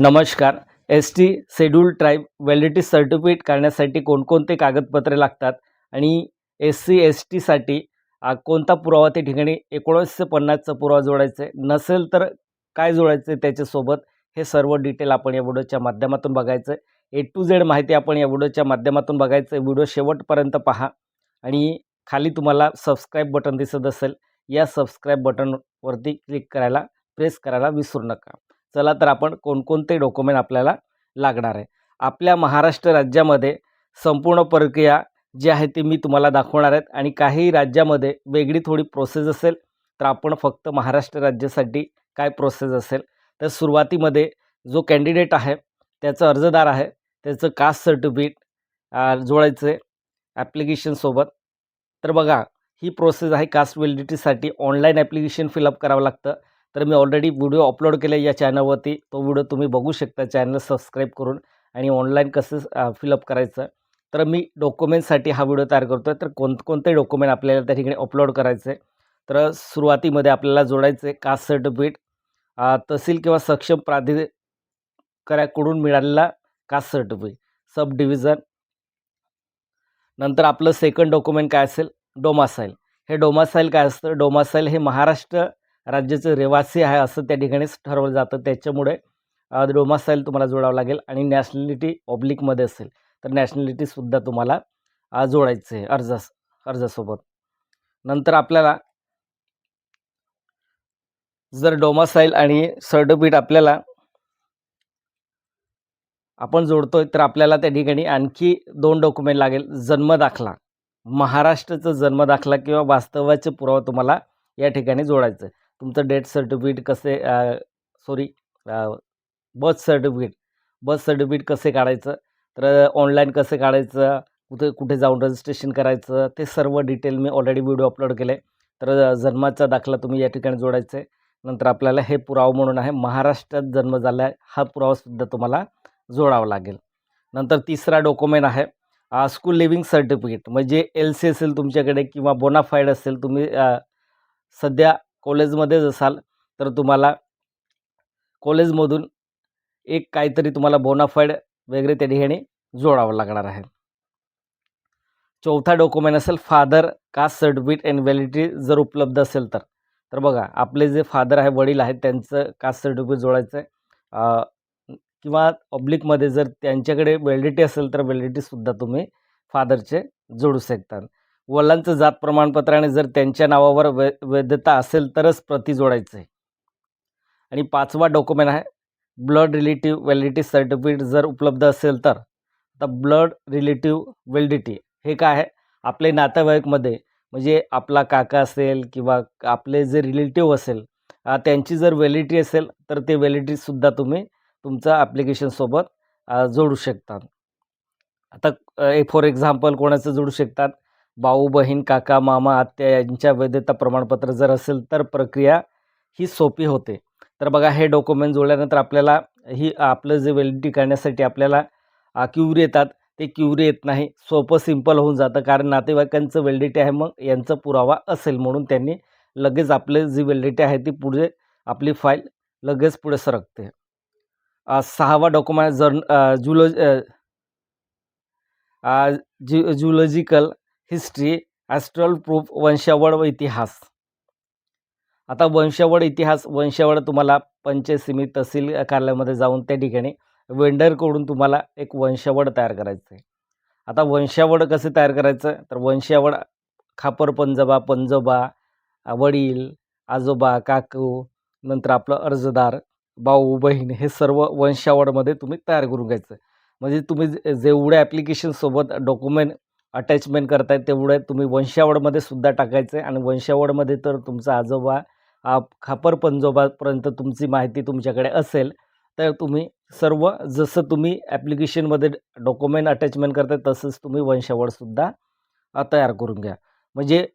नमस्कार. S T schedule tribe validity certificate करण्यासाठी कोणकोणते कागदपत्रे लागतात आणि एस सी एस टीसाठी कोणता पुरावा त्या ठिकाणी एकोणीसशे पन्नासचा पुरावा जोडायचा आहे? नसेल तर काय जोडायचं आहे त्याच्यासोबत? हे सर्व डिटेल आपण या व्हिडिओच्या माध्यमातून बघायचं ए टू झेड माहिती आपण या व्हिडिओच्या माध्यमातून बघायचं व्हिडिओ शेवटपर्यंत पहा आणि खाली तुम्हाला सबस्क्राईब बटन दिसत असेल. या सबस्क्राईब बटनवरती क्लिक करायला प्रेस करायला विसरू नका. चला तर आपण कोणकोणते डॉक्युमेंट आपल्याला लागणार आहे. आपल्या महाराष्ट्र राज्यामध्ये संपूर्ण प्रक्रिया जी आहे ती मी तुम्हाला दाखवणार आहेत आणि काही राज्यामध्ये वेगळी थोडी प्रोसेस असेल तर आपण फक्त महाराष्ट्र राज्यासाठी काय प्रोसेस असेल तर सुरुवातीमध्ये जो कॅन्डिडेट आहे त्याचं अर्जदार आहे त्याचं कास्ट सर्टिफिकेट जोडायचं आहे ॲप्लिकेशनसोबत तर बघा ही प्रोसेस आहे कास्ट व्हॅलिडिटीसाठी ऑनलाईन ॲप्लिकेशन फिलअप करावं लागतं. तर मी ऑलरेडी व्हिडिओ अपलोड केले या चॅनलवरती तो व्हिडिओ तुम्ही बघू शकता. चॅनल सबस्क्राईब करून आणि ऑनलाईन कसं फिलअप करायचं. तर मी डॉक्युमेंटसाठी हा व्हिडिओ तयार करतो आहे तर कोणकोणते डॉक्युमेंट आपल्याला त्या ठिकाणी अपलोड करायचे आहे तर सुरुवातीमध्ये आपल्याला जोडायचं आहे कास्ट सर्टिफिकेट तहसील किंवा सक्षम प्राधिकऱ्याकडून मिळालेला कास्ट सर्टिफिकेट सब डिव्हिजन नंतर आपलं सेकंड डॉक्युमेंट काय असेल? डोमासाईल हे डोमासाईल काय असतं? डोमासाईल हे महाराष्ट्र राज्याचं रहिवासी आहे असं त्या ठिकाणीच ठरवलं जातं. त्याच्यामुळे डोमासाईल तुम्हाला जोडावं लागेल आणि नॅशनॅलिटी ऑब्लिकमध्ये असेल तर नॅशनॅलिटीसुद्धा तुम्हाला जोडायचं आहे अर्जास अर्जासोबत. नंतर आपल्याला जर डोमासाईल आणि सर्टिफिकेट आपल्याला आपण जोडतो आहे तर आपल्याला त्या ठिकाणी आणखी दोन डॉक्युमेंट लागेल. जन्मदाखला महाराष्ट्राचा जन्मदाखला किंवा वास्तवाचे पुरावा तुम्हाला या ठिकाणी जोडायचं आहे तुमचं डेथ सर्टिफिकेट कसे sorry birth certificate birth certificate कसे काढायचं? तर ऑनलाईन कसे काढायचं? कुठे कुठे जाऊन रजिस्ट्रेशन करायचं? ते सर्व डिटेल मी ऑलरेडी व्हिडिओ अपलोड केले. तर जन्माचा दाखला तुम्ही या ठिकाणी जोडायचं. आहे नंतर आपल्याला हे पुरावा म्हणून आहे महाराष्ट्रात जन्म झाला आहे हा पुरावासुद्धा तुम्हाला जोडावा लागेल. नंतर तिसरा डॉक्युमेंट आहे स्कूल लिव्हिंग सर्टिफिकेट म्हणजे एल सी असेल तुमच्याकडे किंवा बोनाफाईड असेल तुम्ही सध्या कॉलेजमध्येच असाल तर तुम्हाला कॉलेजमधून एक काहीतरी तुम्हाला बोनाफाईड वगैरे त्या ठिकाणी जोडावं लागणार आहे. चौथा डॉक्युमेंट असेल father caste certificate and validity जर उपलब्ध असेल तर. तर बघा आपले जे फादर आहे वडील आहेत त्यांचं कास्ट सर्टिफिकेट जोडायचं आहे किंवा पब्लिकमध्ये जर त्यांच्याकडे व्हॅलिडिटी असेल तर व्हॅलिडिटीसुद्धा तुम्ही फादरचे जोडू शकता. वडिलांचं जात प्रमाणपत्र आणि जर त्यांच्या नावावर वै वैधता असेल तरच प्रती जोडायचं आहे आणि पाचवा डॉक्युमेंट आहे ब्लड रिलेटिव्ह व्हॅलिडिटी सर्टिफिकेट जर उपलब्ध असेल तर आता ब्लड रिलेटिव्ह व्हॅलिडिटी हे काय आहे? आपले नातेवाईकमध्ये म्हणजे आपला काका असेल किंवा आपले जे रिलेटिव्ह असेल त्यांची जर व्हॅलिडिटी असेल तर ते व्हॅलिडिटीसुद्धा तुम्ही तुमचं ॲप्लिकेशनसोबत जोडू शकतात आता ए फॉर एक्झाम्पल कोणाचं जोडू शकतात? भाऊ बहीण काका मामा आत्या यांच्या वैधता प्रमाणपत्र जर असेल तर प्रक्रिया ही सोपी होते. तर बघा हे डॉक्युमेंट जोडल्यानंतर आपल्याला ही आपलं जे व्हॅलिडिटी करण्यासाठी आपल्याला क्युरी येतात. ते क्युरी येत नाही. सोपं सिंपल होऊन जातं. कारण नातेवाईकांचं व्हॅलिडिटी आहे मग यांचा पुरावा असेल म्हणून त्यांनी लगेच आपले जी व्हॅलिडिटी आहे ती पुढे आपली फाईल लगेच पुढे सरकते. सहावा डॉक्युमेंट जर्न जुलो जु जुलॉजिकल हिस्ट्री ॲस्ट्रल प्रूफ वंशावळ व इतिहास. आता वंशावळ इतिहास वंशावळ तुम्हाला पंचसिमी तहसील कार्यालयामध्ये जाऊन त्या ठिकाणी वेंडरकडून तुम्हाला एक वंशावळ तयार करायचं आहे. आता वंशावळ कसे तयार करायचं? तर वंशावळ खापर पंजोबा पंजोबा वडील आजोबा काकू नंतर आपलं अर्जदार भाऊ बहीण हे सर्व वंशावळमध्ये तुम्ही तयार करून घ्यायचं. म्हणजे तुम्ही जे जेवढ्या ॲप्लिकेशनसोबत डॉक्युमेंट अटॅचमेंट करताय तेवढे तुम्ही वंशावळमध्ये सुद्धा टाकायचं आहे आणि वंशावळमध्ये तर तुमचा आजोबा खापर पंजोबापर्यंत तुमची माहिती तुमच्याकडे असेल तर तुम्ही सर्व जसं तुम्ही ॲप्लिकेशनमध्ये डॉक्युमेंट अटॅचमेंट करताय तसंच तुम्ही वंशावळसुद्धा तयार करून घ्या. म्हणजे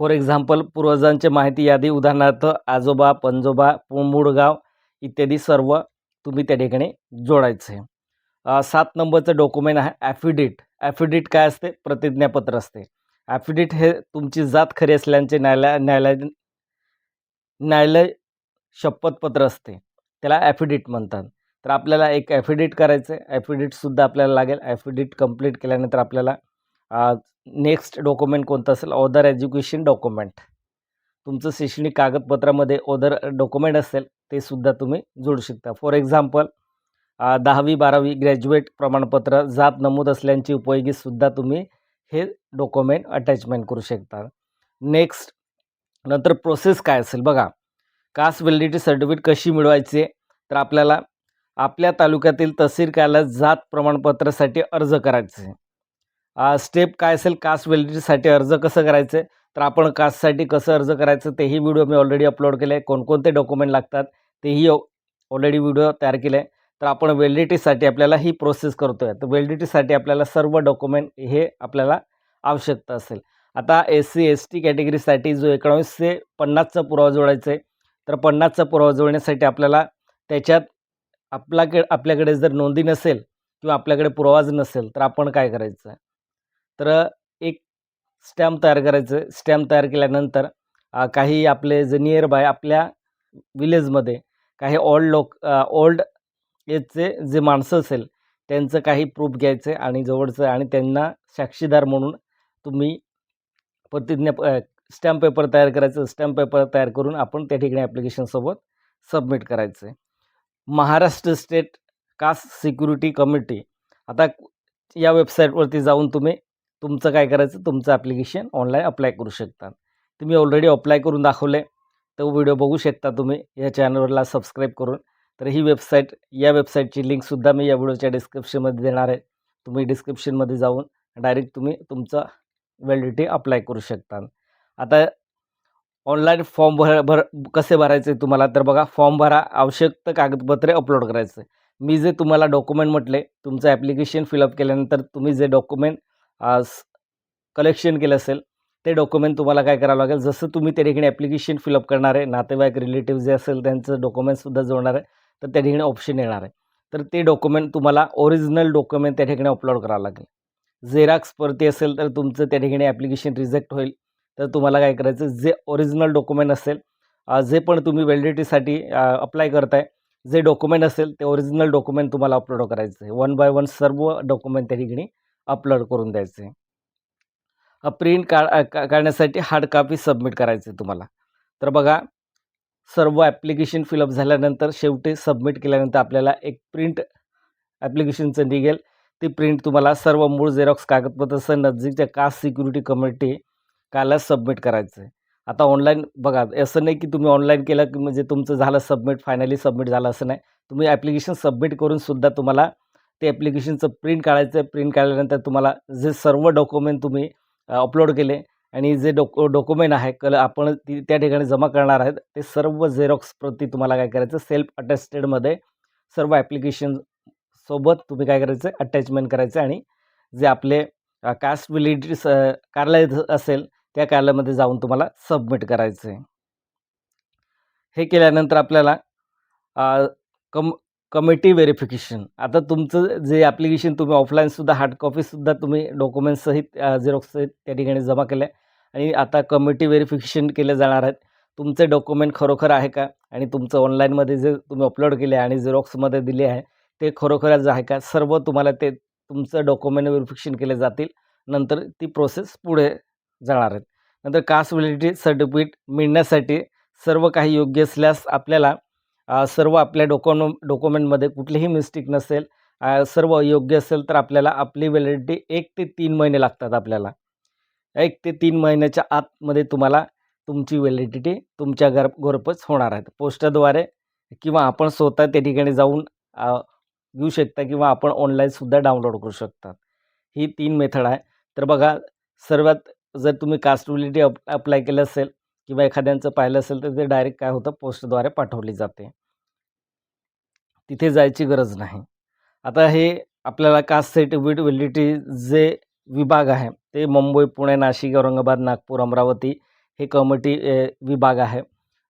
फॉर एक्झाम्पल पूर्वजांची माहिती यादी उदाहरणार्थ आजोबा पंजोबा मूळगाव इत्यादी सर्व तुम्ही त्या ठिकाणी जोडायचं आहे सात नंबरचं डॉक्युमेंट आहे ॲफिडेट ॲफिडेट काय असते? प्रतिज्ञापत्र असते. ॲफिडेट हे तुमची जात खरी असल्याचे न्यायालय न्यायालय न्यायालय शपथपत्र असते. त्याला ॲफिडेट म्हणतात. तर आपल्याला एक ॲफिडेट करायचं आहे. ॲफिडेटसुद्धा आपल्याला लागेल. ॲफिडेट कंप्लीट केल्यानंतर आपल्याला नेक्स्ट डॉक्युमेंट कोणतं असेल? ऑदर एज्युकेशन डॉक्युमेंट तुमचं शैक्षणिक कागदपत्रामध्ये ऑदर डॉक्युमेंट असेल ते सुद्धा तुम्ही जोडू शकता. फॉर एक्झाम्पल दहावी बारावी ग्रॅज्युएट प्रमाणपत्र जात नमूद असल्याची उपयोगीसुद्धा तुम्ही हे डॉक्युमेंट अटॅचमेंट करू शकता. नेक्स्ट नंतर प्रोसेस काय असेल? बघा कास्ट व्हॅलिडिटी सर्टिफिकेट कशी मिळवायची? तर आपल्याला आपल्या तालुक्यातील तहसील कार्यालयात जात प्रमाणपत्रासाठी अर्ज करायचे. स्टेप काय असेल? कास्ट व्हॅलिडिटीसाठी अर्ज कसं करायचं? तर आपण कास्टसाठी कसं अर्ज करायचं? तेही व्हिडिओ मी ऑलरेडी अपलोड केले आहे कोणकोणते डॉक्युमेंट लागतात? तेही ऑलरेडी व्हिडिओ तयार केले आहे तर आपण वेलिडिटीसाठी आपल्याला ही प्रोसेस करतो आहे तर वेलिडिटीसाठी आपल्याला सर्व डॉक्युमेंट हे आपल्याला आवश्यकता असेल. आता एस सी एस टी कॅटेगरीसाठी जो एकोणावीसशे पन्नासचा पुरावा जोडायचा आहे तर पन्नासचा पुरावा जोडण्यासाठी आपल्याला त्याच्यात आपल्याकडे आपल्याकडे जर नोंदी नसेल किंवा आपल्याकडे पुरावाच नसेल तर आपण काय करायचं? तर एक स्टॅम्प तयार करायचं. स्टॅम्प तयार केल्यानंतर काही आपले जे नियर बाय आपल्या विलेजमध्ये काही ओल्ड लोक ओल्ड एजचे जे माणसं असेल त्यांचं काही प्रूफ घ्यायचं आणि जवळचं आणि त्यांना साक्षीदार म्हणून तुम्ही प्रतिज्ञा स्टॅम्प पेपर तयार करायचं स्टॅम्प पेपर तयार करून आपण त्या ठिकाणी ॲप्लिकेशनसोबत सबमिट करायचं आहे Maharashtra state caste security committee आता या वेबसाईटवरती जाऊन तुम्ही तुमचं काय करायचं तुमचं ॲप्लिकेशन ऑनलाईन अप्लाय करू शकता. तुम्ही ऑलरेडी अप्लाय करून दाखवले तो व्हिडिओ बघू शकता तुम्ही या चॅनलवरला सबस्क्राईब करून. तर ही वेबसाईट या वेबसाईटची लिंकसुद्धा मी या व्हिडिओच्या डिस्क्रिप्शनमध्ये देणार आहे. तुम्ही डिस्क्रिप्शनमध्ये जाऊन डायरेक्ट तुम्ही तुमचं व्हॅलिडिटी अप्लाय करू शकता. आता ऑनलाईन फॉर्म भर भर कसे भरायचे तुम्हाला? तर बघा फॉर्म भरा आवश्यक कागदपत्रे अपलोड करायचे. मी जे तुम्हाला डॉक्युमेंट म्हटले तुमचं ॲप्लिकेशन फिलअप केल्यानंतर तुम्ही जे डॉक्युमेंट कलेक्शन केलं असेल ते डॉक्युमेंट तुम्हाला काय करावं लागेल? जसं तुम्ही त्या ठिकाणी ॲप्लिकेशन फिलअप करणार आहे नातेवाईक रिलेटिव्ह जे असेल त्यांचं डॉक्युमेंटसुद्धा जोडणार आहे. तर त्या ठिकाणी ऑप्शन येणार आहे. तर ते डॉक्युमेंट तुम्हाला ओरिजिनल डॉक्युमेंट त्या ठिकाणी अपलोड करावं लागेल. झेराक्स परती असेल तर तुमचं त्या ठिकाणी ॲप्लिकेशन रिजेक्ट होईल. तर तुम्हाला काय करायचं जे ओरिजिनल डॉक्युमेंट असेल जे पण तुम्ही व्हॅलिडिटीसाठी अप्लाय करताय जे डॉक्युमेंट असेल ते ओरिजिनल डॉक्युमेंट तुम्हाला अपलोड करायचं आहे. वन बाय वन सर्व डॉक्युमेंट त्या ठिकाणी अपलोड करून द्यायचे आहे. प्रिंट का काढण्यासाठी हार्ड कॉपी सबमिट करायचे तुम्हाला. तर बघा सर्व ॲप्लिकेशन फिलअप झाल्यानंतर शेवटी सबमिट केल्यानंतर आपल्याला एक प्रिंट ॲप्लिकेशनचं निघेल. ती प्रिंट तुम्हाला सर्व मूळ झेरॉक्स कागदपत्रसह नजीकच्या कास्ट सिक्युरिटी कमिटी कालच सबमिट करायचं आहे आता ऑनलाईन बघा असं नाही की तुम्ही ऑनलाईन केलं की म्हणजे तुमचं झालं सबमिट फायनली सबमिट झालं असं नाही. तुम्ही ॲप्लिकेशन सबमिट करून सुद्धा तुम्हाला ते ॲप्लिकेशनचं प्रिंट काढायचं आहे प्रिंट काढल्यानंतर तुम्हाला जे सर्व डॉक्युमेंट तुम्ही अपलोड केले आणि जे डोक डॉक्युमेंट आहे कल आपण ती त्या ठिकाणी जमा करणार आहेत ते सर्व झेरॉक्स प्रती तुम्हाला काय करायचं सेल्फ अटेस्टेडमध्ये सर्व ॲप्लिकेशन सोबत तुम्ही काय करायचं अटॅचमेंट करायचं आणि जे आपले कास्ट विलिटी स कार्यालय असेल त्या कार्यालयामध्ये जाऊन तुम्हाला सबमिट करायचं आहे हे केल्यानंतर आपल्याला कम कमिटी व्हेरिफिकेशन. आता तुमचं जे ॲप्लिकेशन तुम्ही ऑफलाईनसुद्धा हार्ड कॉपीसुद्धा तुम्ही डॉक्युमेंट्ससहित झेरॉक्ससहित त्या ठिकाणी जमा केलं आहे आणि आता कमिटी व्हेरिफिकेशन केले जाणार आहेत तुमचे डॉक्युमेंट खरोखर आहे का? आणि तुमचं ऑनलाईनमध्ये जे तुम्ही अपलोड केले आणि झेरॉक्समध्ये दिले आहे ते खरोखरच आहे का? सर्व तुम्हाला ते तुमचं डॉक्युमेंट व्हेरिफिकेशन केले जातील. नंतर ती प्रोसेस पुढे जाणार आहेत नंतर कास्ट व्हॅलिडिटी सर्टिफिकेट मिळण्यासाठी सर्व काही योग्य असल्यास आपल्याला सर्व आपल्या डॉक्युमेंट डॉक्युमेंटमध्ये कुठलीही मिस्टेक नसेल सर्व योग्य असेल तर आपल्याला आपली व्हॅलिडिटी एक ते तीन महिने लागतात आपल्याला. एक ते तीन महिन्याच्या आतमध्ये तुम्हाला तुमची व्हॅलिडिटी तुमच्या घर घरपोच होणार आहे. पोस्टाद्वारे किंवा आपण स्वतः त्या ठिकाणी जाऊन घेऊ शकता किंवा आपण ऑनलाईनसुद्धा डाउनलोड करू शकता. ही तीन मेथड आहे. तर बघा सर्वात जर तुम्ही कास्टबिलिटी अप अप्लाय केलं असेल किंवा एखाद्यांचं पाहिलं असेल तर ते डायरेक्ट काय होतं? पोस्टद्वारे पाठवली जाते. तिथे जायची गरज नाही. आता हे आपल्याला कास्ट सर्टिफिकेट व्हॅलिडिटी जे विभाग आहे ते मुंबई पुणे नाशिक औरंगाबाद नागपूर अमरावती हे कमिटी विभाग आहे.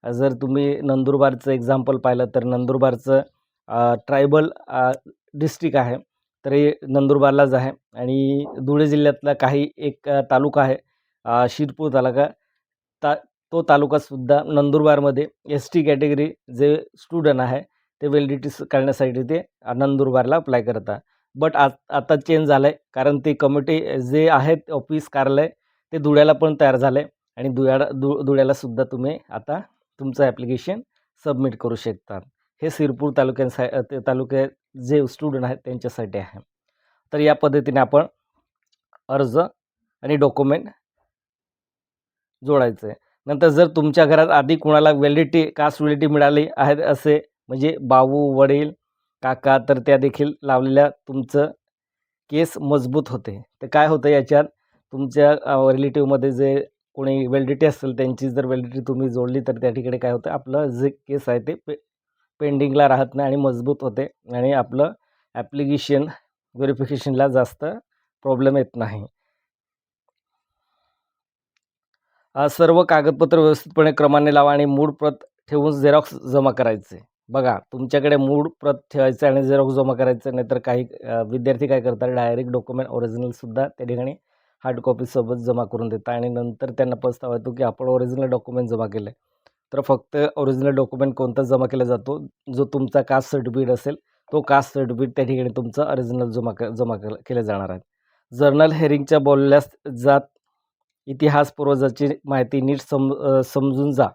जर तुम्ही नंदुरबारचं एक्झाम्पल पाहिलं तर नंदुरबारचं ट्रायबल डिस्ट्रिक्ट आहे. तर हे नंदुरबारलाच आहे. आणि धुळे जिल्ह्यातला काही एक तालुका आहे शिरपूर तालुका. ता तो तालुकासुद्धा नंदुरबारमध्ये एस टी कॅटेगरी जे स्टुडंट आहे ते वेलिडिटी करण्यासाठी ते नंदुरबारला अप्लाय करतात. बट आ आता चेंज झालं आहे कारण ते कमिटी जे आहेत ऑफिस कार्यालय ते धुळ्याला पण तयार झालं आहे आणि धुळ्याला धु धुळ्यालासुद्धा तुम्ही आता तुमचं ॲप्लिकेशन सबमिट करू शकता हे सिरपूर तालुक्यांसा ते तालुक्यात जे स्टुडंट आहेत त्यांच्यासाठी आहे. तर या पद्धतीने आपण अर्ज आणि डॉक्युमेंट जोडायचं आहे नंतर जर तुमच्या घरात आधी कुणाला व्हॅलिडिटी कास्ट व्हॅलिडिटी मिळाली आहे असे म्हणजे भाऊ वडील काका तर त्या देखील लावलेल्या तुमचं केस मजबूत होते. तर काय होतं याच्यात? तुमच्या रिलेटिव्हमध्ये जे कोणी वेलिडिटी असेल त्यांची जर वेलिडिटी तुम्ही जोडली तर त्या ठिकाणी काय होतं? आपलं जे केस आहे ते पे पेंडिंगला राहत नाही आणि मजबूत होते आणि आपलं ॲप्लिकेशन व्हेरिफिकेशनला जास्त प्रॉब्लेम येत नाही. सर्व कागदपत्र व्यवस्थितपणे क्रमाने लावा आणि मूळ प्रत ठेवून झेरॉक्स जमा करायचे. बघा तुमच्याकडे मूळ प्रत ठेवायचं आणि झेरॉक्स जमा करायचं नाही तर काही विद्यार्थी काय करतात डायरेक्ट डॉक्युमेंट ओरिजिनलसुद्धा त्या ठिकाणी हार्ड कॉपीसोबत जमा करून देतात आणि नंतर त्यांना पस्तावा येतो की आपण ओरिजिनल डॉक्युमेंट जमा केलं तर फक्त ओरिजिनल डॉक्युमेंट कोणता जमा केला जातो जो तुमचा कास्ट सर्टिफिकेट असेल तो कास्ट सर्टिफिकेट त्या ठिकाणी तुमचं ओरिजिनल जमा क जमा केलं जाणार आहे. जर्नल हेरिंगच्या बोलल्यास जात इतिहास पूर्वजाची माहिती नीट सम समजून जा.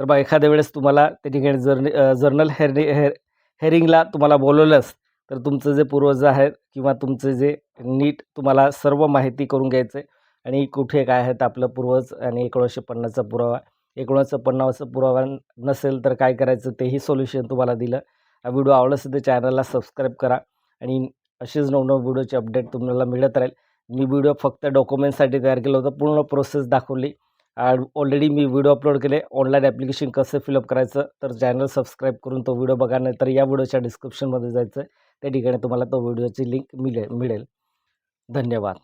तर बा एखाद्या वेळेस तुम्हाला त्या ठिकाणी जर्न जर्नल हेरि हेर हेरिंगला तुम्हाला बोलवलंच तर तुमचं जे पूर्वज आहेत किंवा तुमचं जे नीट तुम्हाला सर्व माहिती करून घ्यायचं आहे. आणि कुठे काय आहेत आपलं पूर्वज आणि एकोणीसशे पन्नासचा पुरावा. एकोणीसशे पन्नासचा पुरावा नसेल तर काय करायचं तेही सोल्युशन तुम्हाला दिलं. हा व्हिडिओ आवडला असेल तर चॅनलला सबस्क्राईब करा आणि असेच नवनव व्हिडिओचे अपडेट तुम्हाला मिळत राहील. मी व्हिडिओ फक्त डॉक्युमेंटसाठी तयार केलं होतं पूर्ण प्रोसेस दाखवली. ऑलरेडी मी व्हिडिओ अपलोड केले. ऑनलाईन ॲप्लिकेशन कसं फिलअप करायचं तर चॅनल सबस्क्राईब करून तो व्हिडिओ बघा नाही तर या व्हिडिओच्या डिस्क्रिप्शनमध्ये जायचं. त्या ठिकाणी तुम्हाला तो व्हिडिओची लिंक मिळेल मिळेल. धन्यवाद.